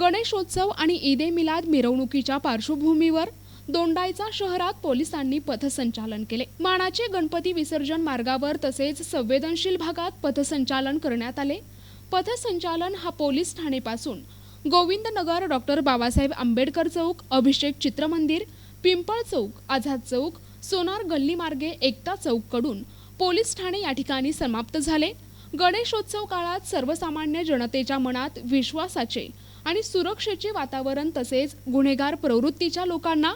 गणेशोत्सव आणि ईद ए मिलाद मिरवणुकीच्या पार्श्वभूमीवर दोंडाईचा शहरात पोलिसांनी पथसंचालन केले. मानाचे गणपती विसर्जन मार्गावर तसेच संवेदनशील भागात पथसंचालन करण्यात आले. पथसंचालन हा पोलीस ठाणेपासून गोविंदनगर डॉक्टर बाबासाहेब आंबेडकर चौक अभिषेक चित्रमंदिर पिंपळ चौक आझाद चौक सोनार गल्ली मार्गे एकता चौककडून पोलीस ठाणे या ठिकाणी समाप्त झाले. गणेशोत्सव काळात सर्वसामान्य जनतेच्या मनात विश्वासाचे आणि सुरक्षेचे वातावरण तसेच गुन्हेगार प्रवृत्तीच्या लोकांना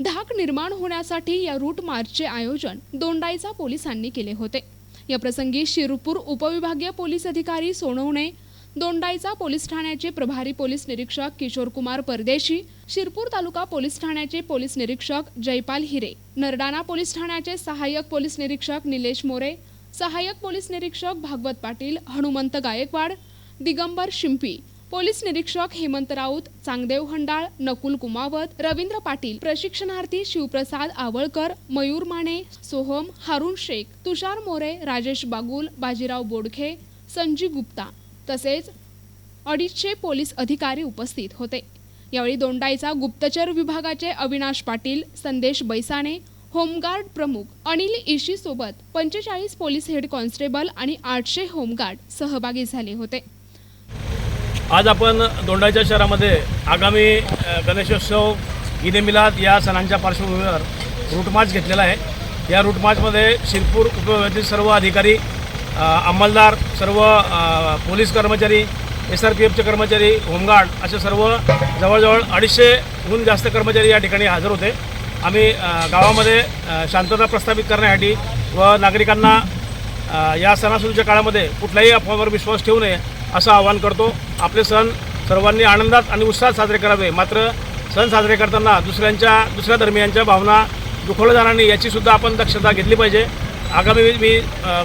धाक निर्माण होण्यासाठी या रूट मार्चचे आयोजन दोंडाईचा पोलिसांनी केले होते. या प्रसंगी शिरपूर उपविभागीय पोलीस अधिकारी सोनवणे दोंडाईचा पोलीस ठाण्याचे प्रभारी पोलीस निरीक्षक किशोर कुमार परदेशी शिरपूर तालुका पोलीस ठाण्याचे पोलीस निरीक्षक जयपाल हिरे नरडाणा पोलीस ठाण्याचे सहाय्यक पोलीस निरीक्षक निलेश मोरे सहाय्यक पोलीस निरीक्षक भागवत पाटील हनुमंत गायकवाड दिगंबर शिंपी पोलीस निरीक्षक हेमंत राऊत चांगदेव हंडाळ नकुल कुमावत रवींद्र पाटील प्रशिक्षणार्थी शिवप्रसाद आवळकर मयूर माने सोहम हारून शेख तुषार मोरे राजेश बागुल बाजीराव बोडखे संजीव गुप्ता. तसेच अडीचशे पोलीस अधिकारी उपस्थित होते. यावेळी दोंडाईचा गुप्तचर विभागाचे अविनाश पाटील संदेश बैसाणे होमगार्ड प्रमुख अनिल इशी सोबत पंचेचाळीस पोलीस हेड कॉन्स्टेबल आणि आठशे होमगार्ड सहभागी झाले होते. आज आपण दोंडाच्या शहरामध्ये आगामी गणेशोत्सव ईद मिलाद या सणांच्या पार्श्वभूमीवर रूट मार्च घेतलेला आहे. या रूटमार्चमध्ये शिरपूर उपविभागातील सर्व अधिकारी अंमलदार सर्व पोलीस कर्मचारी एस आर पी एफचे कर्मचारी होमगार्ड असे सर्व जवळजवळ अडीचशेहून जास्त कर्मचारी या ठिकाणी हजर होते. आम्ही गावामध्ये शांतता प्रस्थापित करण्यासाठी व नागरिकांना या सणासुदीच्या काळामध्ये कुठल्याही अफवावर विश्वास ठेवू नये असं आवाहन करतो. आपले सण सर्वांनी आनंदात आणि उत्साहात साजरे करावे. मात्र सण साजरे करताना दुसऱ्यांच्या दुसऱ्या धर्मियांच्या भावना दुखवल्या जाणार नाही याची सुद्धा आपण दक्षता घेतली पाहिजे. आगामी मी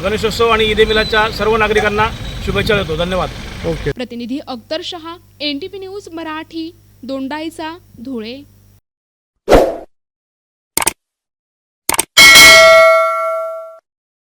गणेशोत्सव आणि ईद ए मिलादच्या सर्व नागरिकांना शुभेच्छा देतो. धन्यवाद. ओके. प्रतिनिधी Akhtar Shaha N T P news Marathi Dondaicha Dhule.